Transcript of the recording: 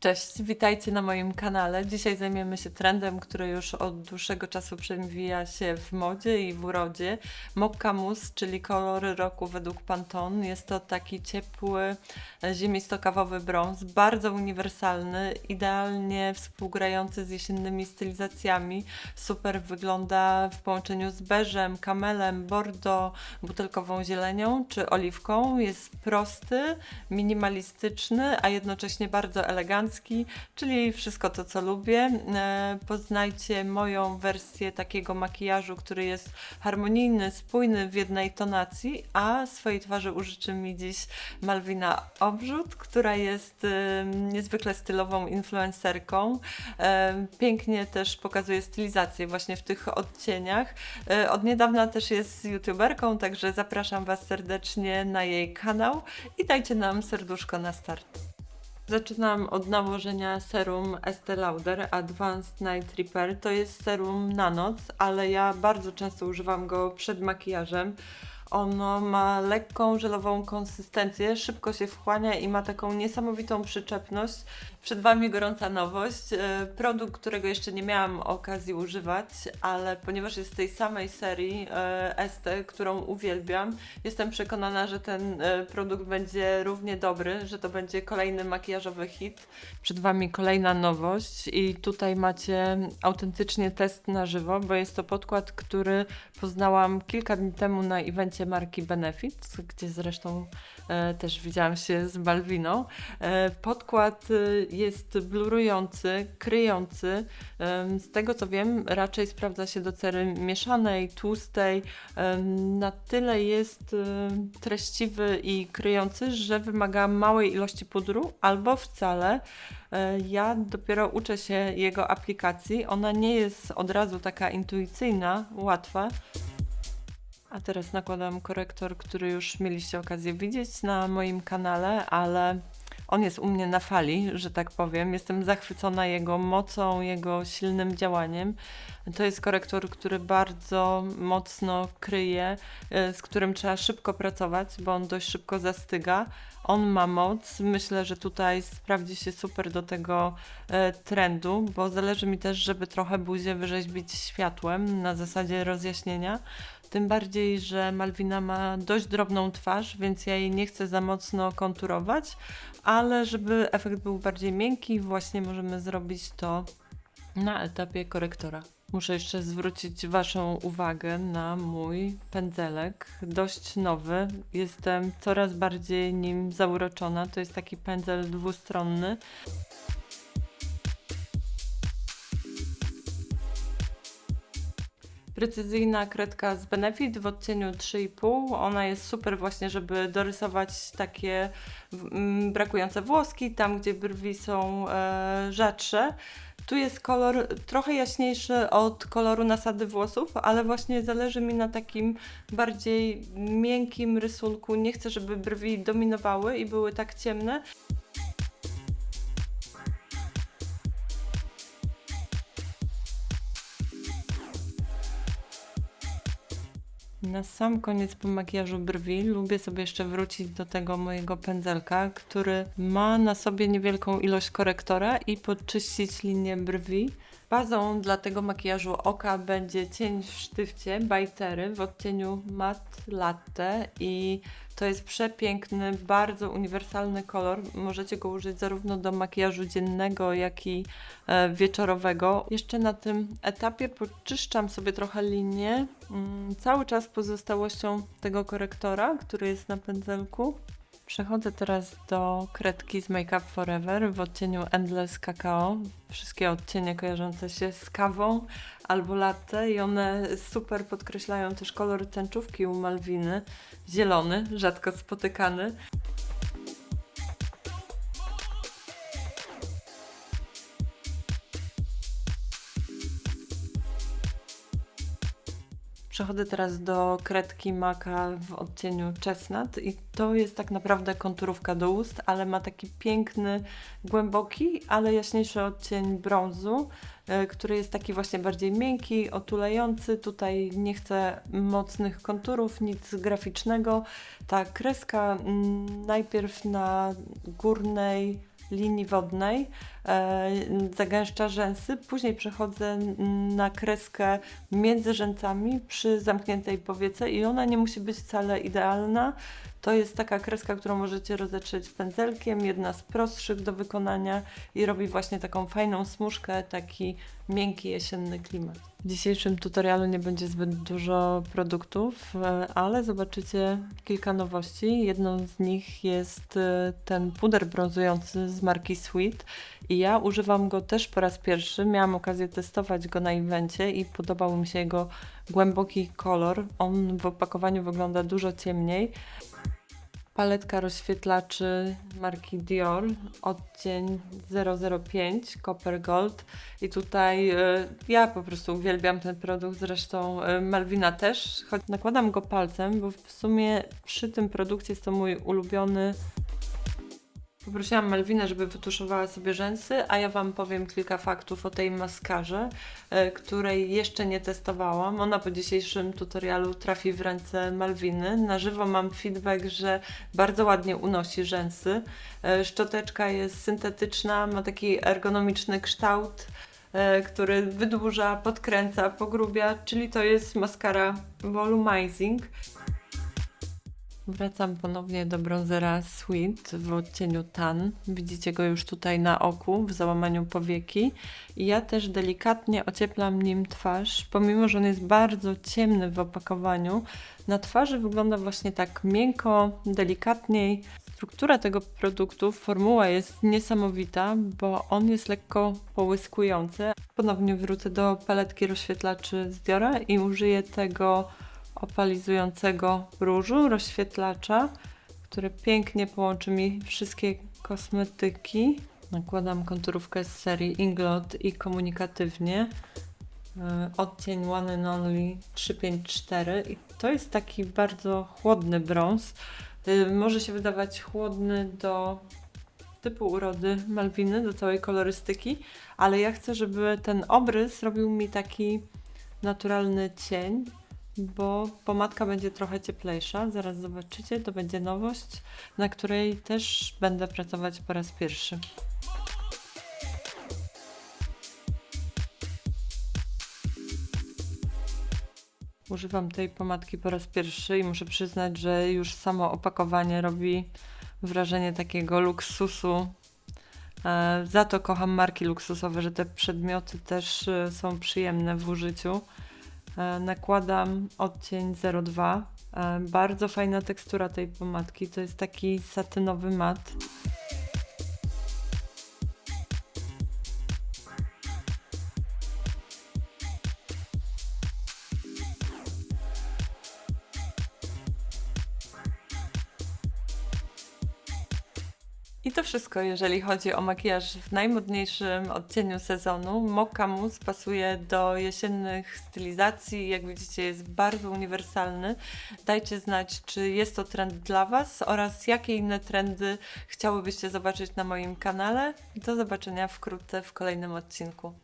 Cześć, witajcie na moim kanale. Dzisiaj zajmiemy się trendem, który już od dłuższego czasu przewija się w modzie i w urodzie. Mokka czyli kolory roku według Pantone. Jest to taki ciepły, ziemisto-kawowy brąz, bardzo uniwersalny, idealnie współgrający z jesiennymi stylizacjami. Super wygląda w połączeniu z beżem, kamelem, bordo, butelkową zielenią czy oliwką. Jest prosty, minimalistyczny, a jednocześnie bardzo elegancki czyli wszystko to, co lubię. E, poznajcie moją wersję takiego makijażu, który jest harmonijny, spójny w jednej tonacji, a swojej twarzy użyczy mi dziś Malwina Obrzut, która jest e, niezwykle stylową influencerką. E, pięknie też pokazuje stylizację właśnie w tych odcieniach. Od niedawna też jest youtuberką, także zapraszam Was serdecznie na jej kanał i dajcie nam serduszko na start. Zaczynam od nałożenia serum Estee Lauder Advanced Night Repair. To jest serum na noc, ale ja bardzo często używam go przed makijażem. Ono ma lekką, żelową konsystencję, szybko się wchłania i ma taką niesamowitą przyczepność. Przed Wami gorąca nowość. E, produkt, którego jeszcze nie miałam okazji używać, ale ponieważ jest z tej samej serii e, Este, którą uwielbiam, jestem przekonana, że ten e, produkt będzie równie dobry, że to będzie kolejny makijażowy hit. Przed Wami kolejna nowość i tutaj macie autentycznie test na żywo, bo jest to podkład, który poznałam kilka dni temu na evencie marki Benefit, gdzie zresztą też widziałam się z Balwiną. podkład jest blurujący, kryjący. Z tego co wiem, raczej sprawdza się do cery mieszanej, tłustej. Na tyle jest treściwy i kryjący, że wymaga małej ilości pudru albo wcale. E, ja dopiero uczę się jego aplikacji. Ona nie jest od razu taka intuicyjna, łatwa. A teraz nakładam korektor, który już mieliście okazję widzieć na moim kanale, ale on jest u mnie na fali, że tak powiem. Jestem zachwycona jego mocą, jego silnym działaniem. To jest korektor, który bardzo mocno kryje, y, z którym trzeba szybko pracować, bo on dość szybko zastyga. On ma moc. Myślę, że tutaj sprawdzi się super do tego y, trendu, bo zależy mi też, żeby trochę buzię wyrzeźbić światłem na zasadzie rozjaśnienia. Tym bardziej, że Malwina ma dość drobną twarz, więc ja jej nie chcę za mocno konturować, ale żeby efekt był bardziej miękki, właśnie możemy zrobić to na etapie korektora. Muszę jeszcze zwrócić Waszą uwagę na mój pędzelek, dość nowy. Jestem coraz bardziej nim zauroczona. To jest taki pędzel dwustronny. Precyzyjna kredka z Benefit w odcieniu 3,5. Ona jest super właśnie, żeby dorysować takie mm, brakujące włoski, tam gdzie brwi są e, rzadsze. Tu jest kolor trochę jaśniejszy od koloru nasady włosów, ale właśnie zależy mi na takim bardziej miękkim rysunku. Nie chcę, żeby brwi dominowały i były tak ciemne. Na sam koniec po makijażu brwi lubię sobie jeszcze wrócić do tego mojego pędzelka, który ma na sobie niewielką ilość korektora i podczyścić linię brwi. Bazą dla tego makijażu oka będzie cień w sztywcie Bajtery w odcieniu Matte Latte i to jest przepiękny, bardzo uniwersalny kolor. Możecie go użyć zarówno do makijażu dziennego, jak i e, wieczorowego. Jeszcze na tym etapie podczyszczam sobie trochę linię, mm, cały czas pozostałością tego korektora, który jest na pędzelku. Przechodzę teraz do kredki z Make Up Forever w odcieniu Endless Cacao. Wszystkie odcienie kojarzące się z kawą albo latte i one super podkreślają też kolor tęczówki u Malwiny. Zielony, rzadko spotykany. Przechodzę teraz do kredki maka w odcieniu chestnut i to jest tak naprawdę konturówka do ust, ale ma taki piękny, głęboki, ale jaśniejszy odcień brązu, e, który jest taki właśnie bardziej miękki, otulający. Tutaj nie chcę mocnych konturów, nic graficznego. Ta kreska mm, najpierw na górnej linii wodnej, e, zagęszcza rzęsy, później przechodzę na kreskę między rzęsami przy zamkniętej powiece i ona nie musi być wcale idealna. To jest taka kreska, którą możecie rozetrzeć pędzelkiem, jedna z prostszych do wykonania i robi właśnie taką fajną smuszkę, taki miękki jesienny klimat. W dzisiejszym tutorialu nie będzie zbyt dużo produktów, e, ale zobaczycie kilka nowości. Jedną z nich jest e, ten puder brązujący z marki Sweet i ja używam go też po raz pierwszy. Miałam okazję testować go na evencie i podobał mi się jego głęboki kolor. On w opakowaniu wygląda dużo ciemniej. Paletka rozświetlaczy marki Dior, odcień 005 Copper Gold. I tutaj y, ja po prostu uwielbiam ten produkt, zresztą y, Malwina też, choć nakładam go palcem, bo w sumie przy tym produkcie jest to mój ulubiony Poprosiłam Malwinę, żeby wytuszowała sobie rzęsy, a ja Wam powiem kilka faktów o tej maskarze, e, której jeszcze nie testowałam. Ona po dzisiejszym tutorialu trafi w ręce Malwiny. Na żywo mam feedback, że bardzo ładnie unosi rzęsy. E, Szczoteczka jest syntetyczna, ma taki ergonomiczny kształt e, który wydłuża, podkręca, pogrubia, czyli to jest maskara volumizing. Wracam ponownie do bronzera Sweet w odcieniu Tan. Widzicie go już tutaj na oku, w załamaniu powieki. I ja też delikatnie ocieplam nim twarz, pomimo, że on jest bardzo ciemny w opakowaniu. Na twarzy wygląda właśnie tak miękko, delikatniej. Struktura tego produktu, formuła jest niesamowita, bo on jest lekko połyskujący. Ponownie wrócę do paletki rozświetlaczy z Diora i użyję tego opalizującego różu, rozświetlacza, który pięknie połączy mi wszystkie kosmetyki. Nakładam konturówkę z serii Inglot i komunikatywnie. E, odcień One and Only 354 i to jest taki bardzo chłodny brąz. E, może się wydawać chłodny do typu urody Malwiny, do całej kolorystyki, ale ja chcę, żeby ten obrys robił mi taki naturalny cień, bo pomadka będzie trochę cieplejsza. Zaraz zobaczycie, to będzie nowość, na której też będę pracować po raz pierwszy. Używam tej pomadki po raz pierwszy i muszę przyznać, że już samo opakowanie robi wrażenie takiego luksusu. E, za to kocham marki luksusowe, że te przedmioty też e, są przyjemne w użyciu. E, nakładam odcień 02. E, bardzo fajna tekstura tej pomadki, to jest taki satynowy mat. I to wszystko, jeżeli chodzi o makijaż w najmodniejszym odcieniu sezonu. Mocha Mousse pasuje do jesiennych stylizacji. Jak widzicie, jest bardzo uniwersalny. Dajcie znać, czy jest to trend dla Was oraz jakie inne trendy chciałybyście zobaczyć na moim kanale. Do zobaczenia wkrótce w kolejnym odcinku.